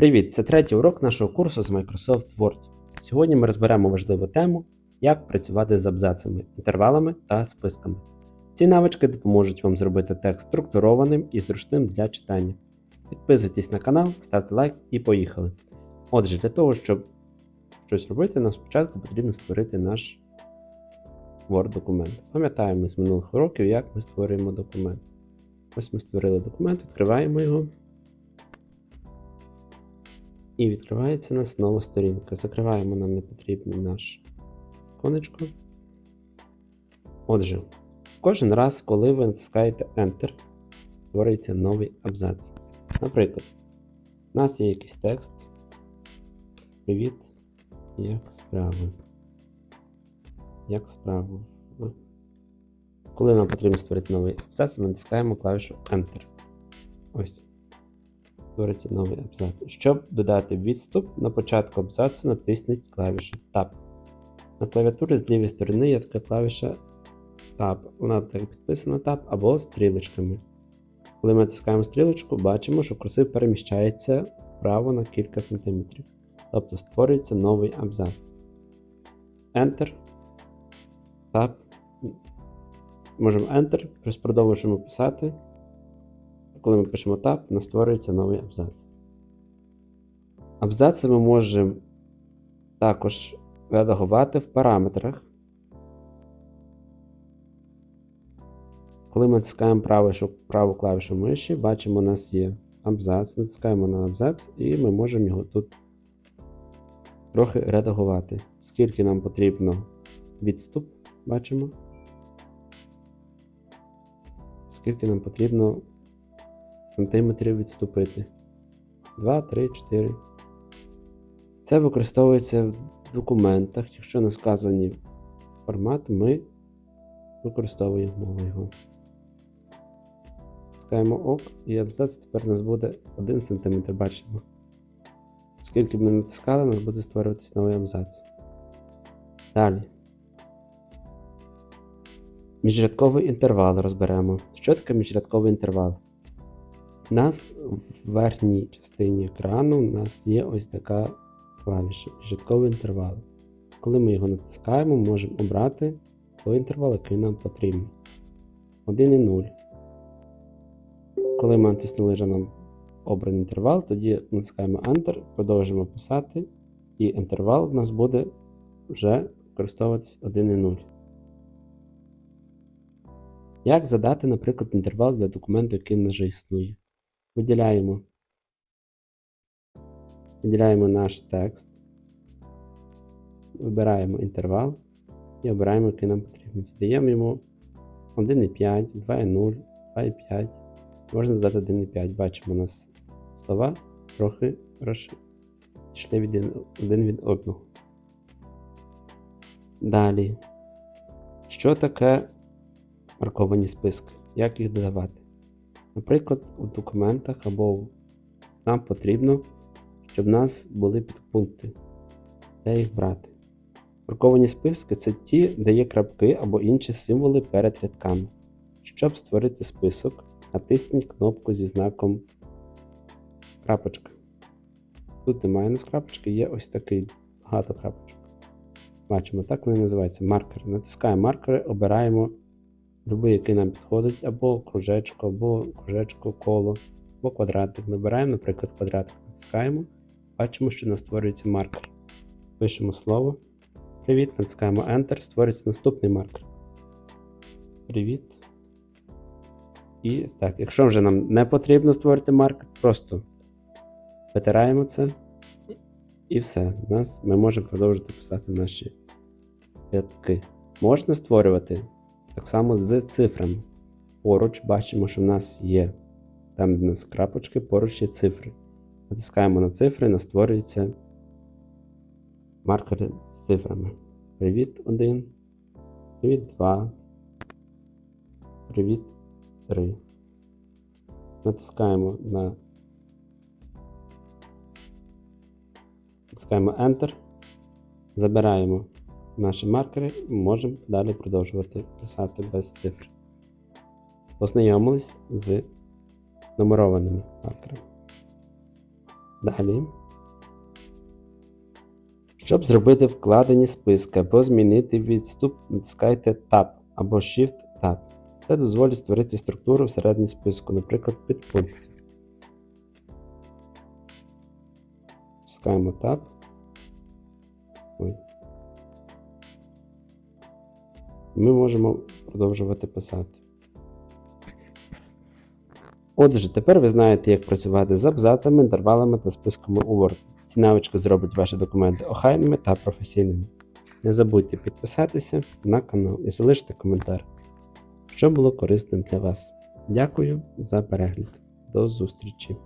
Привіт! Це третій урок нашого курсу з Microsoft Word. Сьогодні ми розберемо важливу тему, як працювати з абзацами, інтервалами та списками. Ці навички допоможуть вам зробити текст структурованим і зручним для читання. Підписуйтесь на канал, ставте лайк і поїхали. Отже, для того, щоб щось робити, нам спочатку потрібно створити наш Word-документ. Пам'ятаємо з минулих уроків, як ми створюємо документ. Ось ми створили документ, відкриваємо його. І відкривається нас нова сторінка. Закриваємо нам непотрібне наш конечко. Отже, кожен раз, коли ви натискаєте Enter, створюється новий абзац. Наприклад, у нас є якийсь текст. Привіт, як справи? Як справи? Коли нам потрібно створити новий абзац, ми натискаємо клавішу Enter. Ось створиться новий абзац. Щоб додати відступ, на початку абзацу натисніть клавішу Tab. На клавіатурі з лівої сторони є така клавіша Tab. Вона так підписана Tab або стрілочками. Коли ми натискаємо стрілочку, бачимо, що курсив переміщається вправо на кілька сантиметрів. Тобто створюється новий абзац. Enter. Tab. Можемо Enter, продовжуємо писати. Коли ми пишемо Tab, у нас створюється новий абзац. Абзаци ми можемо також редагувати в параметрах. Коли ми натискаємо праву, праву клавішу миші, бачимо, у нас є абзац, натискаємо на абзац, і ми можемо його тут трохи редагувати. Скільки нам потрібно відступ, бачимо. Скільки нам потрібно сантиметрів відступити. 2, 3, 4. Це використовується в документах. Якщо не вказані формат, ми використовуємо його. Скаємо ок, і абзац тепер у нас буде 1 см, бачимо. Скільки б ми натискали, у нас буде створюватись новий абзац. Далі. Міжрядковий інтервал розберемо. Що таке міжрядковий інтервал? У нас в верхній частині екрану у нас є ось така клавіша міжрядковий інтервал. Коли ми його натискаємо, можемо обрати той інтервал, який нам потрібен. 1 і 0. Коли ми натиснули вже нам обраний інтервал, тоді натискаємо Enter, продовжуємо писати, і інтервал у нас буде вже використовуватись 1 і 0. Як задати, наприклад, інтервал для документу, який в вже існує? Виділяємо. Виділяємо наш текст. Вибираємо інтервал і обираємо, який нам потрібен. Задаємо йому 1,5, 2,0, 2,5. Можна задати 1,5. Бачимо, у нас слова трохи розійшли від один від одного. Далі. Що таке марковані списки? Як їх додавати? Наприклад, у документах або нам потрібно, щоб у нас були підпункти, де їх брати. Марковані списки це ті, де є крапки або інші символи перед рядками. Щоб створити список, натисніть кнопку зі знаком крапочка. Тут немає у нас крапочки, є ось такий багато крапочок. Бачимо, так вони називаються маркери. Натискаємо маркери, обираємо Любий, який нам підходить, або кружечко, або кружечко, коло, або квадратик. Набираємо, наприклад, квадратик, натискаємо, бачимо, що у нас створюється маркер. Пишемо слово. Привіт, натискаємо Enter, створюється наступний маркер. Привіт. І так, якщо вже нам не потрібно створити маркер, просто витираємо це. І все. У нас Ми можемо продовжити писати наші рядки. Можна створювати. Так само з цифрами. Поруч бачимо, що в нас є. Там, де у нас крапочки, поруч є цифри. Натискаємо на цифри, нас створюються маркери з цифрами. Привіт 1. Привіт 2. Привіт 3. Натискаємо на Натискаємо Enter. Забираємо наші маркери, можемо далі продовжувати писати без цифр. Познайомились з нумерованими маркерами. Далі. Щоб зробити вкладені списки або змінити відступ, натискайте Tab або Shift Tab. Це дозволить створити структуру всередині списку, наприклад, підпункти. Натискаємо Tab. Ой. Ми можемо продовжувати писати. Отже, тепер ви знаєте, як працювати з абзацами, інтервалами та списками у Word. Ці навички зроблять ваші документи охайними та професійними. Не забудьте підписатися на канал і залишити коментар, що було корисним для вас. Дякую за перегляд. До зустрічі!